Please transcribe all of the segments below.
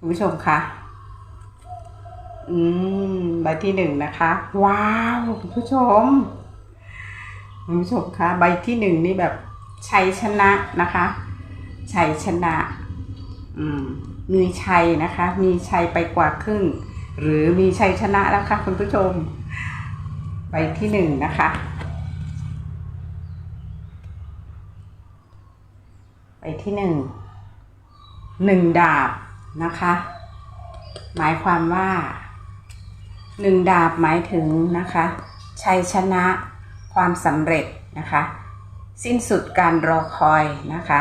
คุณผู้ชมคะอืมใบที่หนึ่งนะคะ ว้าวคุณผู้ชมคุณผู้ชมคะใบที่หนึ่งนี่แบบชัยชนะนะคะชัยชนะอืมมีชัยนะคะ มีชัยไปกว่าครึ่ง หรือมีชัยชนะแล้วค่ะคุณผู้ชม ใบที่หนึ่งนะคะใบที่หนึ่งหนึ่งดาบ นะคะ หมายความว่าหนึ่งดาบหมายถึงนะคะชัยชนะความสำเร็จนะคะ สิ้นสุดการรอคอยนะคะ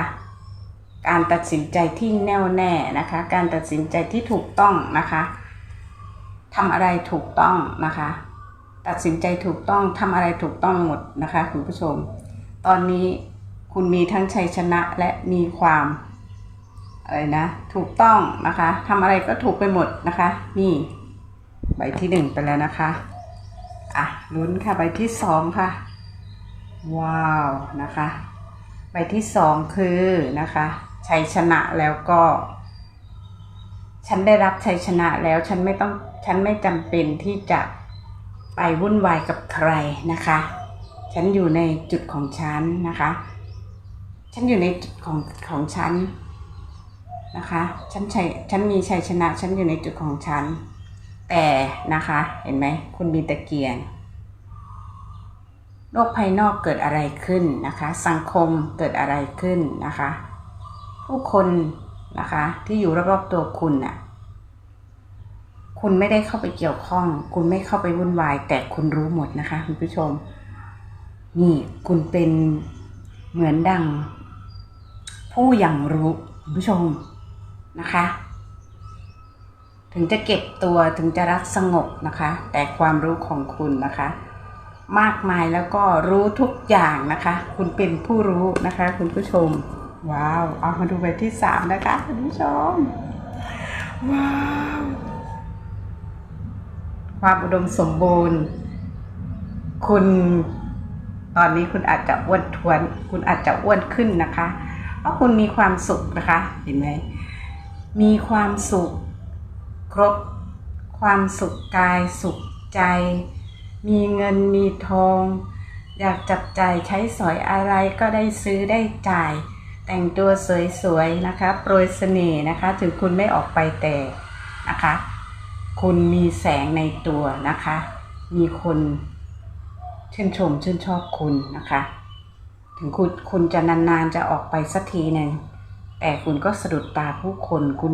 การตัดสินใจที่แน่วแน่นะคะ การตัดสินใจที่ถูกต้องนะคะทำอะไรถูกต้องนะคะ ตัดสินใจถูกต้องทำอะไรถูกต้องหมดนะคะคุณผู้ชม ตอนนี้คุณมีทั้งชัยชนะและมีความ อะไรนะ ถูกต้องนะคะทำอะไรก็ถูกไปหมดนะคะ นี่ ใบที่หนึ่งไปแล้วนะคะ อะลุ้นค่ะใบที่สองค่ะ ว้าวนะคะ ใบที่สองคือนะคะชัยชนะแล้วก็ ฉันได้รับชัยชนะแล้วฉันไม่ต้องฉันไม่จำเป็นที่จะไปวุ่นวายกับใครนะคะ ฉันอยู่ในจุดของฉันนะคะ ฉันอยู่ในจุดของของฉัน นะคะฉันชัยฉันมีชัยชนะฉันอยู่ในจุดของฉัน แต่นะคะเห็นไหมคุณมีตะเกียง โลกภายนอกเกิดอะไรขึ้นนะคะ สังคมเกิดอะไรขึ้นนะคะ ผู้คนนะคะที่อยู่รอบๆตัวคุณน่ะคุณไม่ได้เข้าไปเกี่ยวข้อง คุณไม่เข้าไปวุ่นวาย แต่คุณรู้หมดนะคะคุณผู้ชม นี่คุณเป็นเหมือนดัง ผู้อย่างรู้คุณผู้ชม นะคะ ถึงจะเก็บตัวถึงจะรักสงบนะคะ แต่ความรู้ของคุณนะคะ มากมายแล้วก็รู้ทุกอย่างนะคะ คุณเป็นผู้รู้นะคะ คุณผู้ชม ว้าว เอามาดูใบที่สามนะคะคุณผู้ชม ว้าวความอุดมสมบูรณ์ คุณตอนนี้คุณอาจจะอ้วนทวน คุณอาจจะอ้วนขึ้นนะคะ เพราะคุณมีความสุขนะคะ เห็นไหม มีความสุข ครบ ความสุขกายสุขใจ มีเงินมีทอง อยากจับจ่ายใช้สอยอะไรก็ได้ซื้อได้จ่าย แต่งตัวสวยๆนะคะ โปรยเสน่ห์นะคะ ถึงคุณไม่ออกไปแต่นะคะ คุณมีแสงในตัวนะคะ มีคนชื่นชมชื่นชอบคุณนะคะ ถึงคุณคุณจะนานๆจะออกไปสักทีหนึ่ง แต่คุณก็สะดุดตาผู้คนคุณ